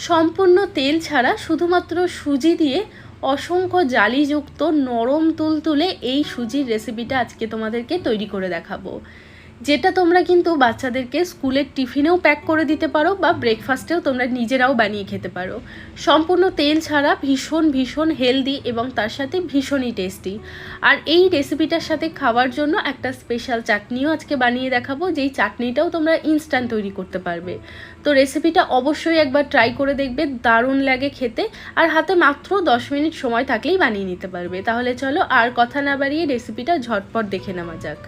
সম্পূর্ণ তেল ছাড়া শুধুমাত্র সুজি দিয়ে অসংখ্য জালিযুক্ত নরম তুলতুলে এই সুজির রেসিপিটা আজকে তোমাদেরকে তৈরি করে দেখাবো। যেটা তোমরা কিন্তু বাচ্চাদেরকে স্কুলের টিফিনেও প্যাক করে দিতে পারো বা ব্রেকফাস্টেও তোমরা নিজেরাও বানিয়ে খেতে পারো। সম্পূর্ণ তেল ছাড়া ভীষণ ভীষণ হেলদি এবং তার সাথে ভীষণই টেস্টি আর এই রেসিপিটার সাথে খাওয়ার জন্য একটা স্পেশাল চাটনিও আজকে বানিয়ে দেখাবো, যেই চাটনিটাও তোমরা ইনস্ট্যান্ট তৈরি করতে পারবে। তো রেসিপিটা অবশ্যই একবার ট্রাই করে দেখবে, দারুণ লাগে খেতে। আর হাতে মাত্র দশ মিনিট সময় থাকলেই বানিয়ে নিতে পারবে। তাহলে চলো আর কথা না বাড়িয়ে রেসিপিটা ঝটপট দেখে নেওয়া যাক।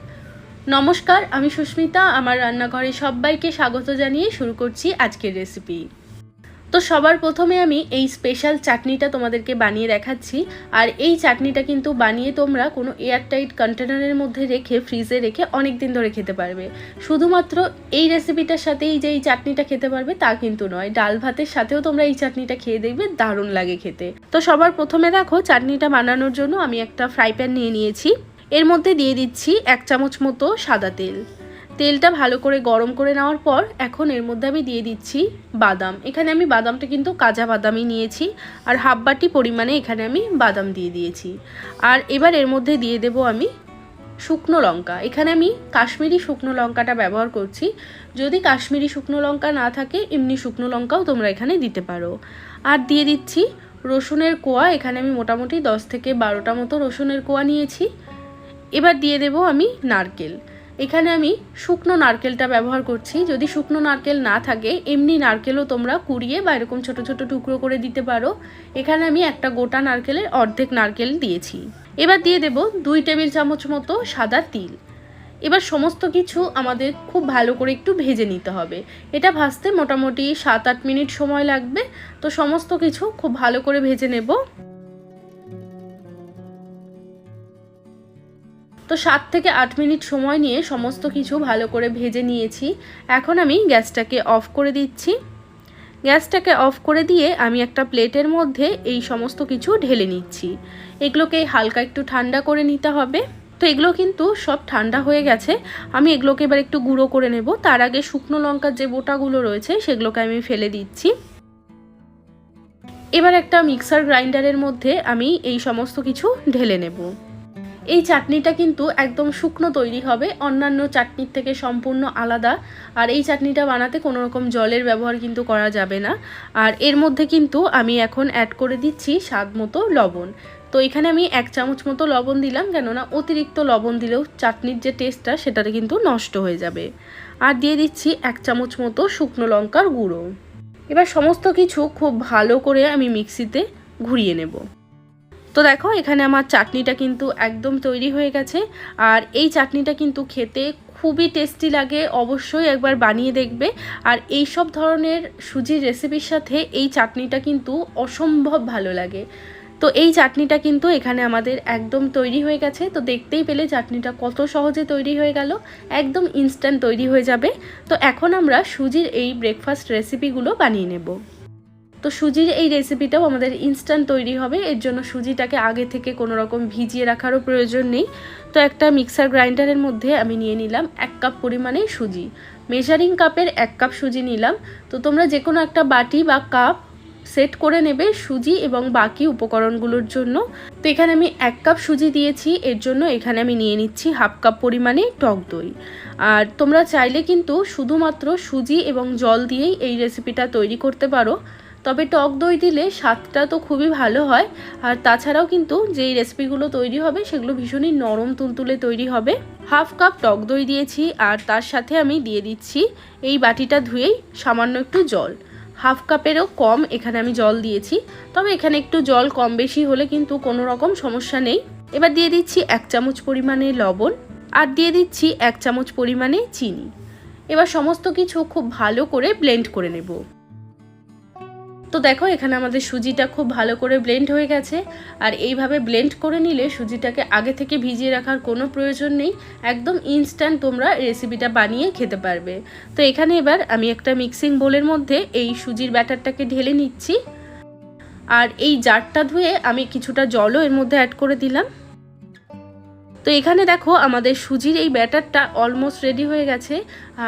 নমস্কার, আমি সুস্মিতা, আমার রান্নাঘরে সবাইকে স্বাগত জানিয়ে শুরু করছি আজকের রেসিপি তো সবার প্রথমে আমি এই স্পেশাল চাটনিটা তোমাদেরকে বানিয়ে দেখাচ্ছি, আর এই চাটনিটা কিন্তু বানিয়ে তোমরা কোনো এয়ারটাইট কন্টেনারের মধ্যে রেখে ফ্রিজে রেখে অনেক দিন ধরে খেতে পারবে। শুধুমাত্র এই রেসিপিটার সাথেই যে এই চাটনিটা খেতে পারবে তা কিন্তু নয়, ডাল ভাতের সাথেও তোমরা এই চাটনিটা খেয়ে দেখবে, দারুণ লাগে খেতে। তো সবার প্রথমে দেখো, চাটনিটা বানানোর জন্য আমি একটা ফ্রাই প্যান নিয়ে নিয়েছি। এর মধ্যে দিয়ে দিচ্ছি এক চামচ মতো সাদা তেল। তেলটা ভালো করে গরম করে নেওয়ার পর এখন এর মধ্যে আমি দিয়ে দিচ্ছি বাদাম। এখানে আমি বাদামটা কিন্তু কাঁচা বাদামই নিয়েছি আর হাফ বাটি পরিমাণে এখানে আমি বাদাম দিয়ে দিয়েছি। আর এবার এর মধ্যে দিয়ে দেব আমি শুকনো লঙ্কা। এখানে আমি কাশ্মীরি শুকনো লঙ্কাটা ব্যবহার করছি। যদি কাশ্মীরি শুকনো লঙ্কা না থাকে, এমনি শুকনো লঙ্কাও তোমরা এখানে দিতে পারো। আর দিয়ে দিচ্ছি রসুনের কোয়া। এখানে আমি মোটামুটি দশ থেকে বারোটা মতো রসুনের কোয়া নিয়েছি। এবার দিয়ে দেব আমি নারকেল। এখানে আমি শুকনো নারকেলটা ব্যবহার করছি। যদি শুকনো নারকেল না থাকে, এমনি নারকেলও তোমরা কুড়িয়ে বা এরকম ছোট ছোট টুকরো করে দিতে পারো। এখানে আমি একটা গোটা নারকেলের অর্ধেক নারকেল দিয়েছি। এবার দিয়ে দেব দুই টেবিল চামচ মতো সাদা তিল। এবার সমস্ত কিছু আমাদের খুব ভালো করে একটু ভেজে নিতে হবে। এটা ভাজতে মোটামুটি সাত আট মিনিট সময় লাগবে। তো সমস্ত কিছু খুব ভালো করে ভেজে নেব। তো সাত থেকে আট মিনিট সময় নিয়ে সমস্ত কিছু ভালো করে ভেজে নিয়েছি। এখন আমি গ্যাসটাকে অফ করে দিচ্ছি। গ্যাসটাকে অফ করে দিয়ে আমি একটা প্লেটের মধ্যে এই সমস্ত কিছু ঢেলে নিচ্ছি। এগুলোকে হালকা একটু ঠান্ডা করে নিতে হবে। তো এগুলো কিন্তু সব ঠান্ডা হয়ে গেছে। আমি এগুলোকে এবার একটু গুঁড়ো করে নেব। তার আগে শুকনো লঙ্কার যে বোটাগুলো রয়েছে সেগুলোকে আমি ফেলে দিচ্ছি। এবার একটা মিক্সার গ্রাইন্ডারের মধ্যে আমি এই সমস্ত কিছু ঢেলে নেব। এই চাটনিটা কিন্তু একদম শুকনো তৈরি হবে, অন্যান্য চাটনির থেকে সম্পূর্ণ আলাদা। আর এই চাটনিটা বানাতে কোনো রকম জলের ব্যবহার কিন্তু করা যাবে না। আর এর মধ্যে কিন্তু আমি এখন অ্যাড করে দিচ্ছি স্বাদ মতো লবণ। তো এখানে আমি এক চামচ মতো লবণ দিলাম, কেননা অতিরিক্ত লবণ দিলেও চাটনির যে টেস্টটা সেটাতে কিন্তু নষ্ট হয়ে যাবে। আর দিয়ে দিচ্ছি এক চামচ মতো শুকনো লঙ্কার গুঁড়ো। এবার সমস্ত কিছু খুব ভালো করে আমি মিক্সিতে ঘুরিয়ে নেব। তো দেখো, এখানে আমার চাটনিটা কিন্তু একদম তৈরি হয়ে গেছে। আর এই চাটনিটা কিন্তু খেতে খুবই টেস্টি লাগে, অবশ্যই একবার বানিয়ে দেখবে। আর এই সব ধরনের সুজির রেসিপির সাথে এই চাটনিটা কিন্তু অসম্ভব ভালো লাগে। তো এই চাটনিটা কিন্তু এখানে আমাদের একদম তৈরি হয়ে গেছে। তো দেখতেই পেলে চাটনিটা কত সহজে তৈরি হয়ে গেল, একদম ইনস্ট্যান্ট তৈরি হয়ে যাবে। তো এখন আমরা সুজির এই ব্রেকফাস্ট রেসিপিগুলো বানিয়ে নেব। তো সুজির এই রেসিপিটাও আমাদের ইনস্ট্যান্ট তৈরি হবে। এর জন্য সুজিটাকে আগে থেকে কোনো রকম ভিজিয়ে রাখারও প্রয়োজন নেই। তো একটা মিক্সার গ্রাইন্ডারের মধ্যে আমি নিয়ে নিলাম এক কাপ পরিমাণে সুজি। মেজারিং কাপের এক কাপ সুজি নিলাম। তো তোমরা যে কোনো একটা বাটি বা কাপ সেট করে নেবে সুজি এবং বাকি উপকরণগুলোর জন্য। তো এখানে আমি এক কাপ সুজি দিয়েছি। এর জন্য এখানে আমি নিয়ে নিচ্ছি হাফ কাপ পরিমাণে টক দই। আর তোমরা চাইলে কিন্তু শুধুমাত্র সুজি এবং জল দিয়েই এই রেসিপিটা তৈরি করতে পারো। তবে টক দই দিলে স্বাদটা তো খুবই ভালো হয়। আর তাছাড়াও কিন্তু যেই রেসিপিগুলো তৈরি হবে সেগুলো ভীষণই নরম তুলতুলে তৈরি হবে। হাফ কাপ টক দই দিয়েছি আর তার সাথে আমি দিয়ে দিচ্ছি এই বাটিটা ধুয়েই সামান্য একটু জল। হাফ কাপেরও কম এখানে আমি জল দিয়েছি। তবে এখানে একটু জল কম বেশি হলে কিন্তু কোনো রকম সমস্যা নেই। এবার দিয়ে দিচ্ছি এক চামচ পরিমাণে লবণ আর দিয়ে দিচ্ছি এক চামচ পরিমাণে চিনি। এবার সমস্ত কিছু খুব ভালো করে ব্লেন্ড করে নেব। তো দেখো, এখানে আমাদের সুজিটা খুব ভালো করে ব্লেন্ড হয়ে গেছে। আর এইভাবে ব্লেন্ড করে নিলে সুজিটাকে আগে থেকে ভিজিয়ে রাখার কোনো প্রয়োজন নেই। একদম ইনস্ট্যান্ট তোমরা রেসিপিটা বানিয়ে খেতে পারবে। তো এখানে এবার আমি একটা মিক্সিং বোলের মধ্যে এই সুজির ব্যাটারটাকে ঢেলে নিচ্ছি। আর এই জারটা ধুয়ে আমি কিছুটা জলও এর মধ্যে অ্যাড করে দিলাম। তো এখানে দেখো আমাদের সুজির এই ব্যাটারটা অলমোস্ট রেডি হয়ে গেছে।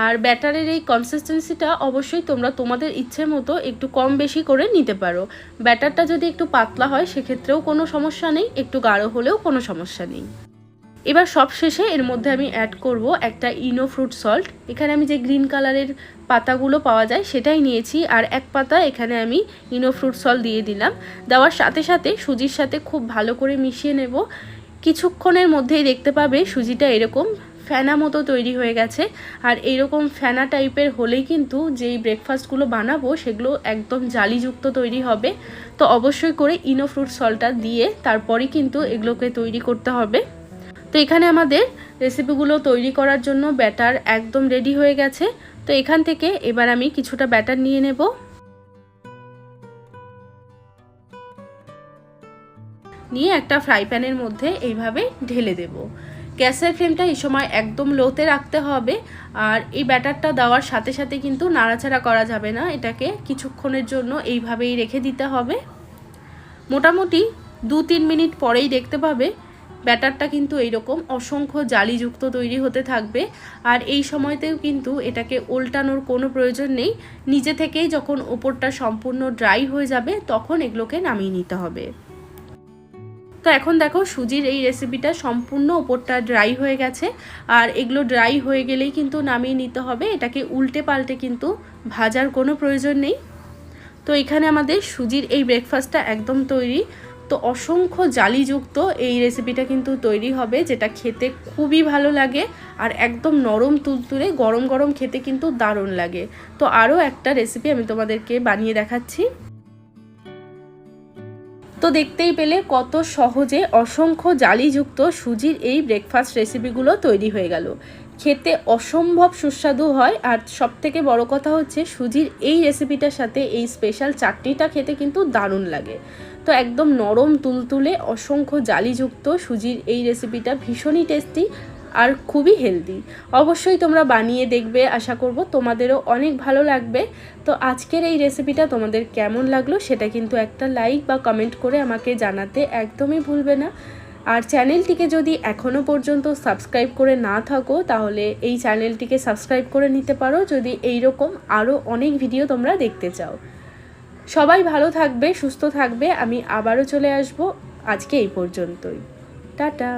আর ব্যাটারের এই কনসিস্টেন্সিটা অবশ্যই তোমরা তোমাদের ইচ্ছে মতো একটু কম বেশি করে নিতে পারো। ব্যাটারটা যদি একটু পাতলা হয়, সেক্ষেত্রেও কোনো সমস্যা নেই, একটু গাঢ় হলেও কোনো সমস্যা নেই। এবার সব শেষে এর মধ্যে আমি অ্যাড করব একটা ইনো ফ্রুট সল্ট এখানে আমি যে গ্রিন কালারের পাতাগুলো পাওয়া যায়, সেটাই নিয়েছি। আর এক পাতা এখানে আমি ইনো ফ্রুট সল্ট দিয়ে দিলাম। দেওয়ার সাথে সাথে সুজির সাথে খুব ভালো করে মিশিয়ে নেব। কিছুক্ষণের মধ্যেই দেখতে পাবে সুজিটা এরকম ফ্যানা মতো তৈরি হয়ে গেছে। আর এইরকম ফ্যানা টাইপের হলেই কিন্তু যেই ব্রেকফাস্টগুলো বানাবো, সেগুলো একদম জালিযুক্ত তৈরি হবে। তো অবশ্যই করে ইনো ফ্রুট সল্টটা দিয়ে তারপরেই কিন্তু এগুলোকে তৈরি করতে হবে। তো এখানে আমাদের রেসিপিগুলো তৈরি করার জন্য ব্যাটার একদম রেডি হয়ে গেছে। তো এখান থেকে এবার আমি কিছুটা ব্যাটার নিয়ে নেব। নিয়ে একটা ফ্রাই প্যানের মধ্যে এইভাবে ঢেলে দেব। গ্যাসের ফ্লেমটা এই সময় একদম লোতে রাখতে হবে আর এই ব্যাটারটা দেওয়ার সাথে সাথে কিন্তু নাড়াচাড়া করা যাবে না, এটাকে কিছুক্ষণের জন্য এইভাবেই রেখে দিতে হবে। মোটামুটি দু তিন মিনিট পরেই দেখতে পাবে ব্যাটারটা কিন্তু এইরকম অসংখ্য জালিযুক্ত তৈরি হতে থাকবে আর এই সময়তেও কিন্তু এটাকে উল্টানোর কোনো প্রয়োজন নেই। নিজে থেকেই যখন ওপরটা সম্পূর্ণ ড্রাই হয়ে যাবে তখন এগুলোকে নামিয়ে নিতে হবে। তো এখন দেখো সুজির এই রেসিপিটা সম্পূর্ণ ওপরটা ড্রাই হয়ে গেছে। আর এগুলো ড্রাই হয়ে গেলেই কিন্তু নামিয়ে নিতে হবে। এটাকে উল্টে পাল্টে কিন্তু ভাজার কোনো প্রয়োজন নেই। তো এখানে আমাদের সুজির এই ব্রেকফাস্টটা একদম তৈরি। তো অসংখ্য জালিযুক্ত এই রেসিপিটা কিন্তু তৈরি হবে, যেটা খেতে খুবই ভালো লাগে আর একদম নরম তুলতুলে গরম গরম খেতে কিন্তু দারুণ লাগে। তো আরও একটা রেসিপি আমি তোমাদেরকে বানিয়ে দেখাচ্ছি। তো দেখতেই পেলে কত সহজে অসংখ্য জালিযুক্ত সুজির এই ব্রেকফাস্ট রেসিপিগুলো তৈরি হয়ে গেল। খেতে অসম্ভব সুস্বাদু হয় আর সব থেকে বড় কথা হচ্ছে সুজির এই রেসিপিটার সাথে এই স্পেশাল চাটনিটা খেতে কিন্তু দারুণ লাগে। তো একদম নরম, তুলতুলে অসংখ্য জালিযুক্ত সুজির এই রেসিপিটা ভীষণই টেস্টি আর খুবই হেলদি অবশ্যই তোমরা বানিয়ে দেখবে, আশা করব তোমাদেরও অনেক ভালো লাগবে। তো আজকের এই রেসিপিটা তোমাদের কেমন লাগল সেটা কিন্তু একটা লাইক বা কমেন্ট করে আমাকে জানাতে একদমই ভুলবে না। আর চ্যানেলটিকে যদি এখনও পর্যন্ত সাবস্ক্রাইব করে না থাকো, তাহলে এই চ্যানেলটিকে সাবস্ক্রাইব করে নিতে পারো যদি এই রকম আরও অনেক ভিডিও তোমরা দেখতে চাও। সবাই ভালো থাকবে, সুস্থ থাকবে, আমি আবারও চলে আসব। আজকে এই পর্যন্তই। টাটা।